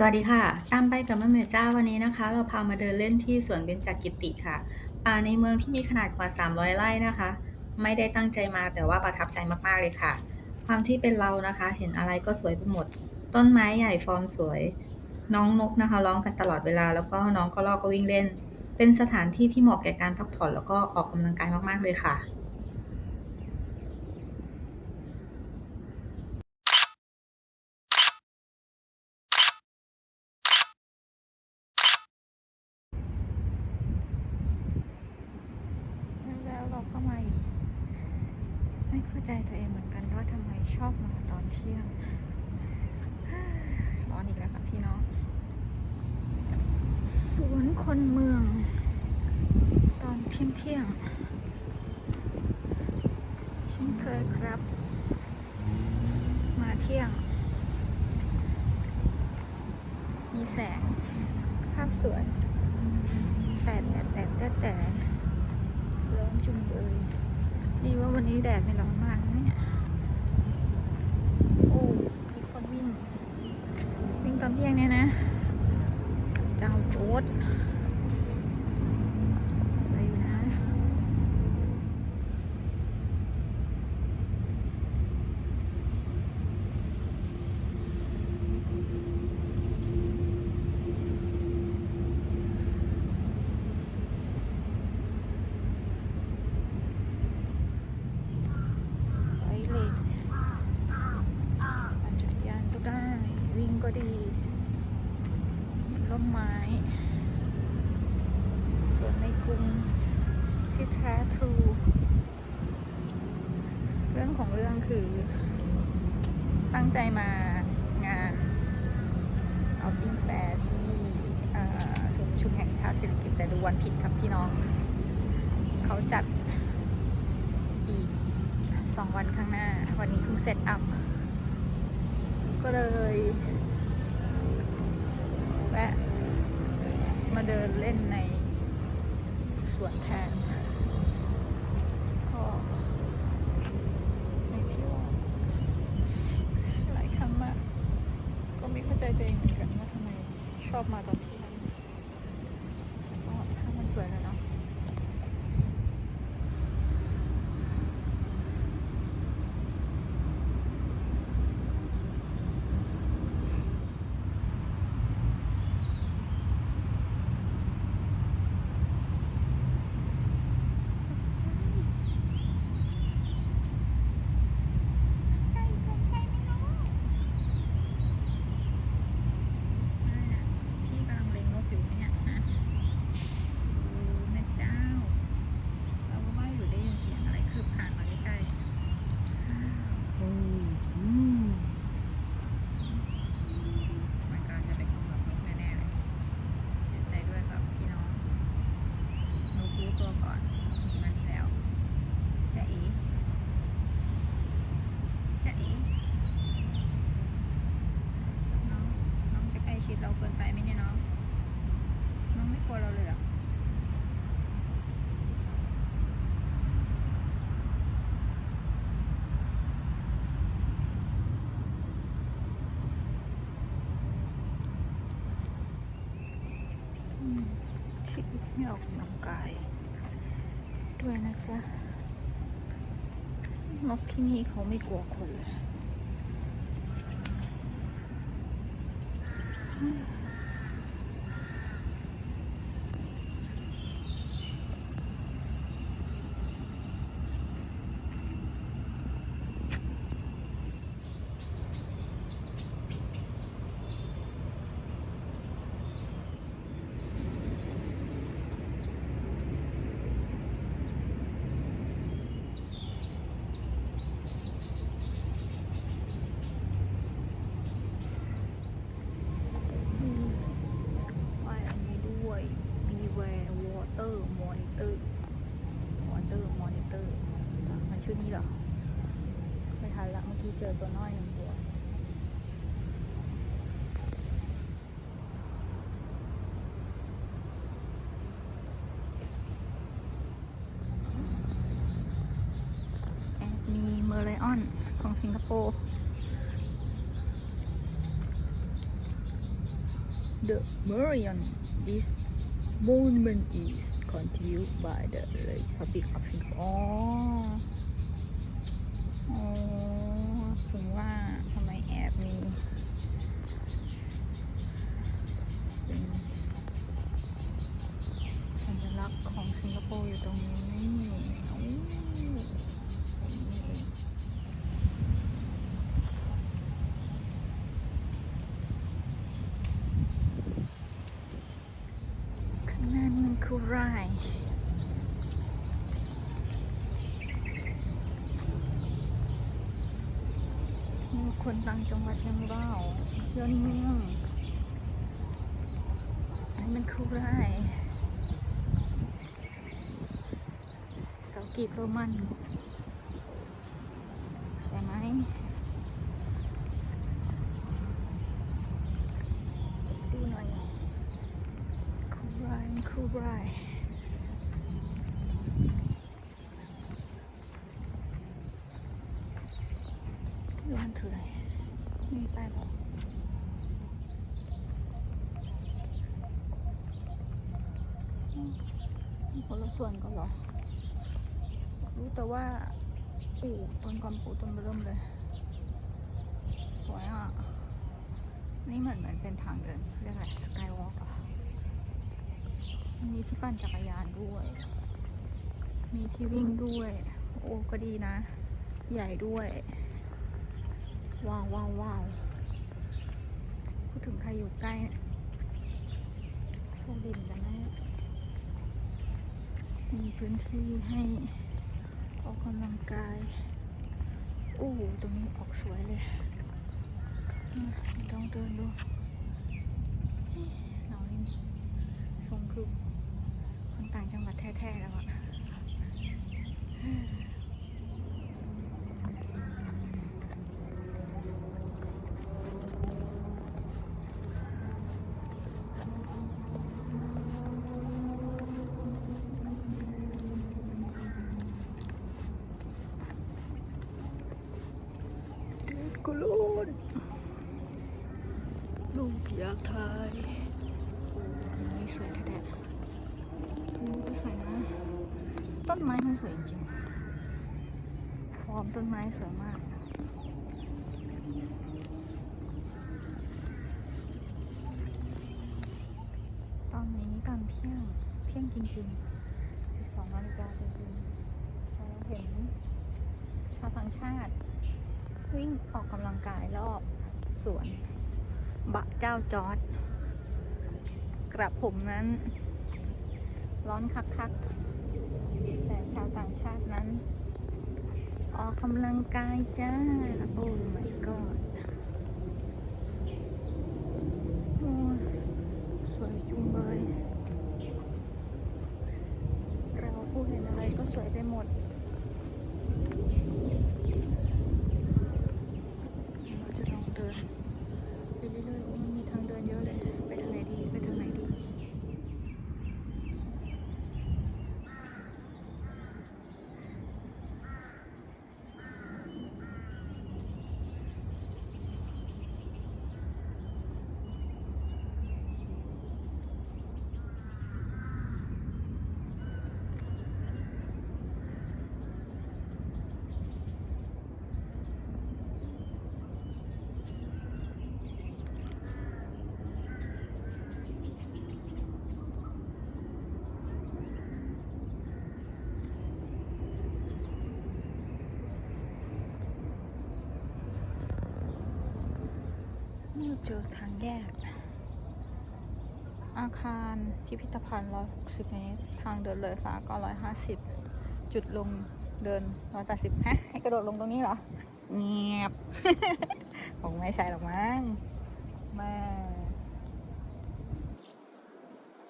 สวัสดีค่ะ ตามไปกับแม่เหมยจ้าวันนี้นะคะ เราพามาเดินเล่นที่สวนเบญจกิติค่ะ ป่าในเมืองที่มีขนาดกว่า 300 ไร่นะคะ ไม่ได้ตั้งใจมาแต่ว่าประทับใจมากๆเลยค่ะ ความที่เป็นเรานะคะ เห็นอะไรก็สวยไปหมด ต้นไม้ใหญ่ฟอร์มสวย น้องนกนะคะร้องกันตลอดเวลา แล้วก็น้องกระรอกก็วิ่งเล่น เป็นสถานที่ที่เหมาะแก่การพักผ่อนแล้วก็ออกกำลังกายมากๆเลยค่ะ แล้วเราก็มาอีก ไม่เข้าใจตัวเองเหมือนกันว่าทำไมชอบมาตอนเที่ยงร้อนอีกแล้วค่ะพี่น้องสวนคนเมือง ตอนเที่ยงเที่ยงช่นเคยครับ มาเที่ยง มีแสงภาพสวยแต่แต่แต่แต่แต่ จุงเลยดีว่าวันนี้แดดไม่ร้อนมากนะเนี่ยโอ้มีคนวิ่ง วิ่งตอนเที่ยงเนี่ยนะ เจ้าโจ๊ดสวยอยู่นะ ไว้เลยปั่นจักรยานก็ได้ วิ่ง ก็ดี ร่มไม้ ส่วนในกรุงที่แท้ทรู เรื่องของเรื่องคือ ตั้งใจมางานเอาติ้งแฟร์ที่ศูนย์ชุมแห่งชาติศิริกิติ์แต่ดูวันผิดครับพี่น้อง เขาจัดอีกสองวันข้างหน้า วันนี้เพิ่งเซตอัพก็เลย แวะมาเดินเล่นในสวนแทนก็ในที่ว่าหลายครั้งมาก ก็ไม่เข้าใจตัวเองเหมือนกันว่าทำไมชอบมาตอนที่นั้นแต่ก็ถ้ามันสวยแล้วเนาะ ใกล้ใกล้ใกล้ไม่น้องพี่กำลังเล็งนกอยู่เนี่ยฮะโอ้แม่เจ้า เราก็ว่าอยู่ได้ยินเสียงอะไรคืบคลานมาใกล้ๆโอ้อืมมันกำลังจะเป็นของนกแน่ๆเลย เสียใจด้วยครับพี่น้องนกรู้ตัวก่อนมีมันนี่แล้วจะอี จะเอ๋น้อง น้องจะใกล้ ชิดเราเกินไปไหมเนี่ยน้อง น้องไม่กลัวเราเลยเหรออืมที่ไม่ออกกำลังกาย ด้วยนะจ๊ะนกที่นี่เขาไม่กลัวคนเลย Hmm. เมื่อกี้เจอตัวน้อยหนึ่งตัว แอบมีเมอร์ไลออนของสิงคโปร์ The Marian this monument is continued by the Republic of Singapore อ๋ออ๋อ ถึงว่าทำไมแอบมีเป็นสัญลักษณ์ของสิงคโปร์อยู่ตรงนี้โอ้ตรงนี้เองข้างหน้านี่มันคือไรมี คนต่างจังหวัดยังเล่าเที่ยวในเมืองอันนี้มันคือไรเสากีบโรมันใช่ไหมดูหน่อยคูไรคูไรร้านคืออะไรมีป้ายบอกอืมมี คนละส่วนกันเหรอ รู้แต่ว่าปลูกต้นกำปูต้นเริ่มเลย สวยอะ นี่เหมือนเหมือนเป็นทางเดินเรียกอะไรสกายวอล์กอะมีที่ปั่นจักรยานด้วย มีที่วิ่งด้วย โอ้ก็ดีนะ ใหญ่ด้วย ว้าวว้าวว้าว ดถึงใครอยู่ใกล้โชคดินกันแน่มีพื้นที่ให้ออกกำลังกายโอ้ตรงนี้ออกสวยเลยต้องเดินดูหนาวนี่ทรงคือคนต่างจังหวัดแท้ๆแล้วอะ กุลนลูกอยากถ่ายโอ้ยสวยแท้ๆโอ้สวยนะ ต้นไม้มันสวยจริงๆฟอร์มต้นไม้สวยมากตอนนี้ตอนเที่ยงเที่ยงจริงๆ 12นาฬิกาจริงๆเราเห็นชาวต่างชาติ วิ่งออกกำลังกายรอบสวน บะเจ้าจอร์ดกระผมนั้น ร้อนคักๆแต่ชาวต่างชาตินั้น ออกกำลังกายจ้า โอ้ my god โอ้ยสวยจุงเลย เราผู้เห็นอะไรก็สวยไปหมด เราจะลองเดินไปเรื่อยๆโอ้มันมีทางเดินเยอะเลย ไปทางไหนดี ไปทางไหนดี นี่ เจอทางแยก อาคารพิพิธภัณฑ์160 เมตร ทางเดินเลยฟ้าก็ 150 จุดลงเดิน 180 ฮะ ให้กระโดดลงตรงนี้เหรอ เงียบคงไม่ใช่หรอกมั้งแม่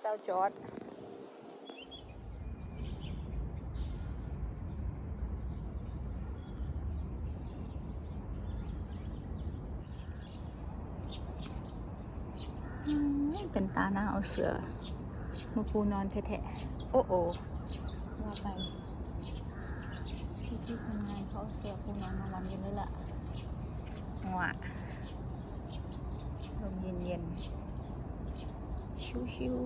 เจ้าจอร์ดอืมเป็น ตาหน้าเอาเสือมาปูนอนแทะๆโอ้โอว่าไปที่ที่ทำงานเขาเอาเสือปูนอนมานอนกันเลยล่ะงวะลมเย็นๆ ชิว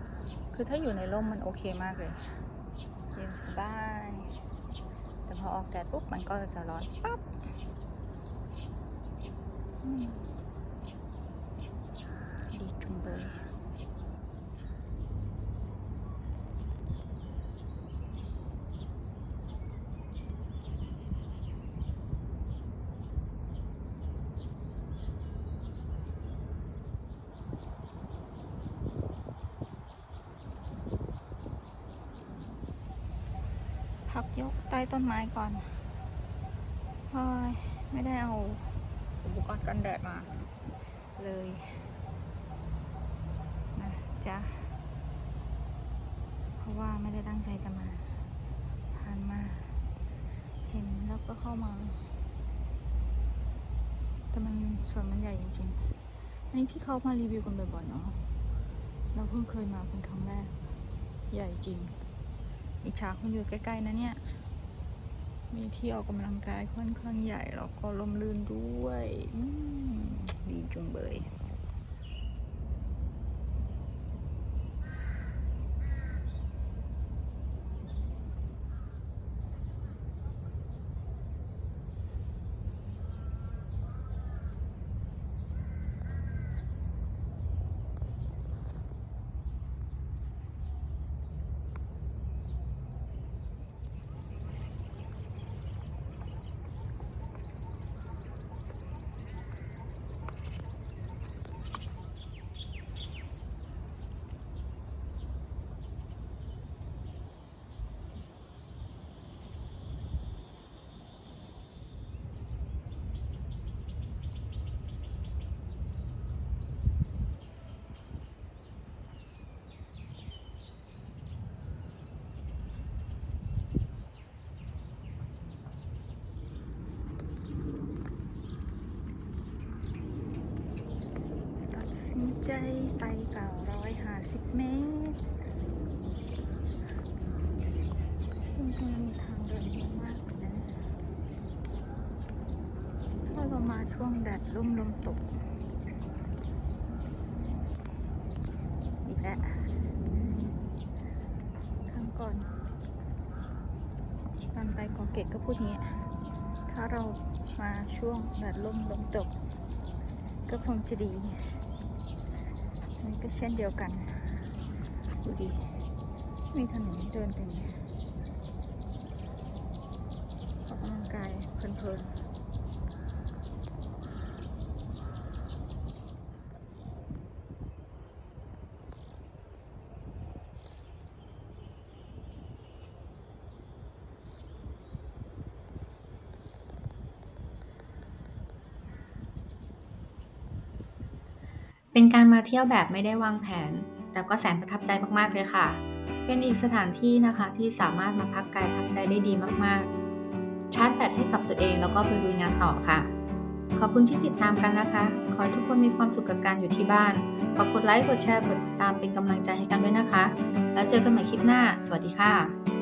ๆ คือถ้าอยู่ในร่มมันโอเคมากเลย เย็นสบาย แต่พอออกแดดปุ๊บมันก็จะร้อนปั๊บอืมดีจุงเบยพัก ยกใต้ต้นไม้ก่อนเฮ้ยไม่ได้เอาอุปกรณ์กันแดดมา เลยนะจ๊ะเพราะว่าไม่ได้ตั้งใจจะมาผ่านมา เห็นแล้วก็เข้ามา แต่มันสวนมันใหญ่จริงๆอันนี้ที่เขามารีวิวกันบ่อยๆเนาะเราเพิ่งเคยมาเป็นครั้งแรก ใหญ่จริง อิจฉาคนอยู่ใกล้ ๆ นะเนี่ย มีที่ออกกำลังกายค่อนข้างใหญ่ แล้วก็ลมลื่นด้วย ดีจุงเบย ตัดสิน ใจไป950เมตรจริงๆมีทางเดินเยอะมากนะถ้าเรามาช่วงแดดร่มลมตก อีกแล้วครั้งก่อนตอนไปเกอเกตก็พูดเงี้ย ถ้าเรามาช่วงแดดร่มลมตก ก็คงจะดี นนี้ก็เช่นเดียวกัน ดูดิ มีถนนเดินเต็มเลยออกกำลังกายเพลินๆ เป็นการมาเที่ยวแบบไม่ได้วางแผน แต่ก็แสนประทับใจมากๆเลยค่ะ เป็นอีกสถานที่นะคะที่สามารถมาพักกายพักใจได้ดีมากๆ ชาร์จแบตให้กับตัวเองแล้วก็ไปลุยงานต่อค่ะ ขอบคุณที่ติดตามกันนะคะ ขอให้ทุกคนมีความสุขกับการอยู่ที่บ้านขอกดไลค์กดแชร์กดติดตามเป็นกำลังใจให้กันด้วยนะคะ แล้วเจอกันใหม่คลิปหน้า สวัสดีค่ะ